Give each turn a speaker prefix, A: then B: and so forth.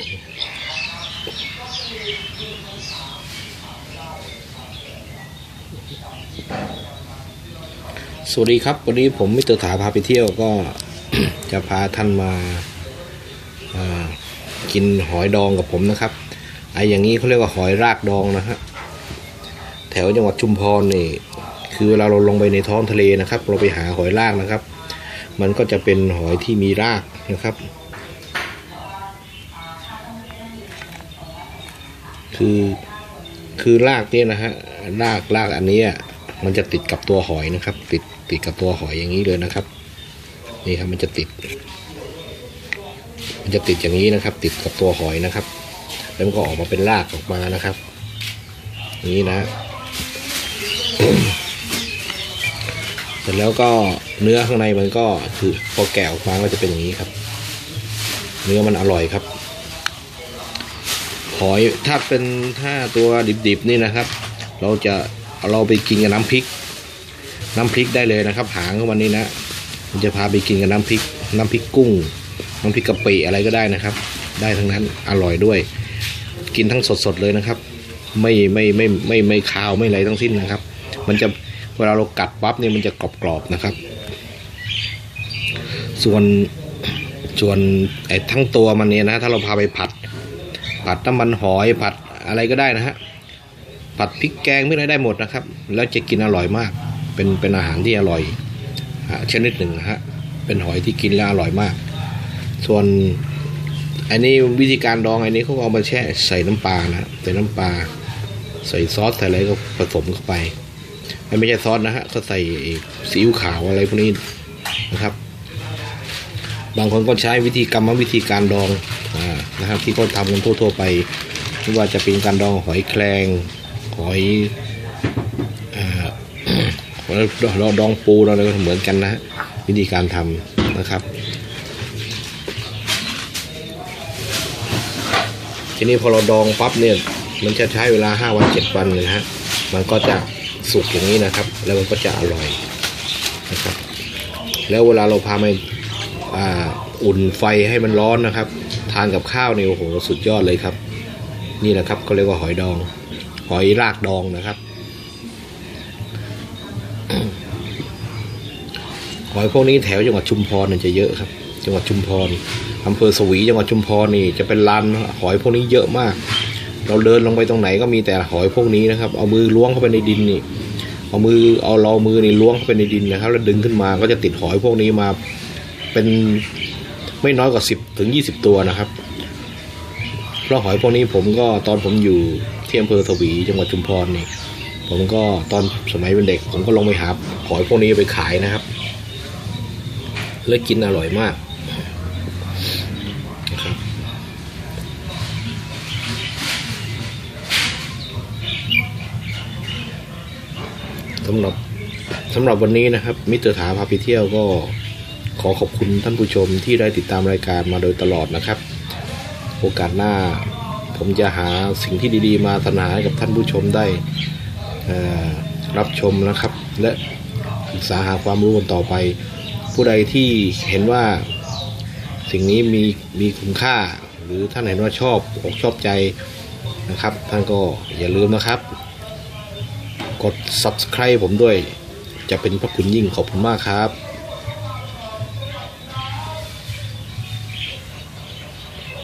A: สวัสดีครับ วันนี้ผมมิเตอร์ถาพาไปเที่ยวก็จะพาท่านมาากินหอยดองกับผมนะครับไอ้อย่างนี้เขาเรียกว่าหอยรากดองนะฮะแถวจังหวัดชุมพรนี่คือเวลาเราลงไปในท้องทะเลนะครับ เราไปหาหอยรากนะครับ มันก็จะเป็นหอยที่มีรากนะครับ คือคือรากเนี่ยนะฮะรากรากอันนี้มันจะติดกับตัวหอยนะครับ ติดติดกับตัวหอยอย่างนี้เลยนะครับ นี่ครับมันจะติด มันจะติดอย่างนี้นะครับ ติดกับตัวหอยนะครับ แล้วมันก็ออกมาเป็นรากออกมานะครับนี้นะเสร็จแล้วก็เนื้อข้างในมันก็คือพอแกะออกมาก็จะเป็นอย่างนี้ครับ เนื้อมันอร่อยครับ หอยถ้าเป็นถ้าตัวดิบๆนี่นะครับ เราจะเราไปกินกับน้ำพริก น้ำพริกได้เลยนะครับ หางของมันนี่นะมันจะพาไปกินกับน้ำพริก น้ำพริกกุ้ง น้ำพริกกะปิอะไรก็ได้นะครับ ได้ทั้งนั้นอร่อยด้วย กินทั้งสดๆเลยนะครับ ไม่ไม่ไม่ไม่ไม่คาวไม่อะไรทั้งสิ้นนะครับ มันจะเวลาเรากัดปั๊บเนี่ยมันจะกรอบๆนะครับ ส่วนส่วนไอ้ทั้งตัวมันเนี่ยนะ ถ้าเราพาไปผัด ผัดน้ำมันหอยผัดอะไรก็ได้นะฮะผัดพริกแกงไม่อะไรได้หมดนะครับ แล้วจะกินอร่อยมาก เป็นเป็นอาหารที่อร่อยอชนิดหนึ่งนะฮะเป็นหอยที่กินแล้วอร่อยมาก ส่วนอันนี้วิธีการดองอันนี้เขาเอามาแช่ใส่น้ำปลานะใส่น้ำปลาใส่ซอสใส่อะไรก็ผสมเข้าไปไม่ใช่ซอสนะฮะก็ใส่ซีอิ๊วขาวอะไรพวกนี้นะครับ บางคนก็ใช้วิธีกรรมวิธีการดอง นะครับที่เขาทำกันทั่วๆไปไม่ว่าจะเป็นการดองหอยแครงหอยอ่าเราดองปูเราอะไรก็เหมือนกันนะวิธีการทำนะครับทีนี้พอเราดองปั๊บเนี่ยมันจะใช้เวลาห้าวันเจ็ดวันเลยนะฮะมันก็จะสุกอย่างนี้นะครับ แล้วมันก็จะอร่อยนะครับ แล้วเวลาเราพาไปอ,าอุ่นไฟให้มันร้อนนะครับานกับข้าวนี่โอ้โหสุดยอดเลยครับ นี่แหละครับเขาเรียกว่าหอยดอง หอยรากดองนะครับ หอยพวกนี้แถวจังหวัดชุมพรเนี่ยจะเยอะครับ จังหวัดชุมพรอำเภอสวีจังหวัดชุมพรนี่จะเป็นลานหอยพวกนี้เยอะมาก เราเดินลงไปตรงไหนก็มีแต่หอยพวกนี้นะครับ เอามือล้วงเข้าไปในดินนี่เอามือเอาเรามือนี่ล้วงเข้าไปในดินนะครับ แล้วดึงขึ้นมาก็จะติดหอยพวกนี้มาเป็น ไม่น้อยกว่าสิบถึงยี่สิบตัวนะครับเพราะหอยพวกนี้ผมก็ตอนผมอยู่ที่อำเภอสวีจังหวัดชุมพรนี่ ผมก็ตอนสมัยเป็นเด็ก ผมก็ลงไปหาหอยพวกนี้ไปขายนะครับ แล้วกินอร่อยมากสำหรับสำหรับวันนี้นะครับ มิสเตอร์ถาพาไปเที่ยวก็ ขอขอบคุณท่านผู้ชมที่ได้ติดตามรายการมาโดยตลอดนะครับ โอกาสหน้าผมจะหาสิ่งที่ดีๆ มาสนอให้กับท่านผู้ชมได้รับชมนะครับ และศึกษาหาความรู้กันต่อไป ผู้ใดที่เห็นว่าสิ่งนี้มีมีคุณค่า หรือท่านเห็นว่าชอบอกชอบใจนะครับ ท่านก็อย่าลืมนะครับ กด subscribe ผมด้วย จะเป็นพระคุณยิ่งขอบคุณมากครับ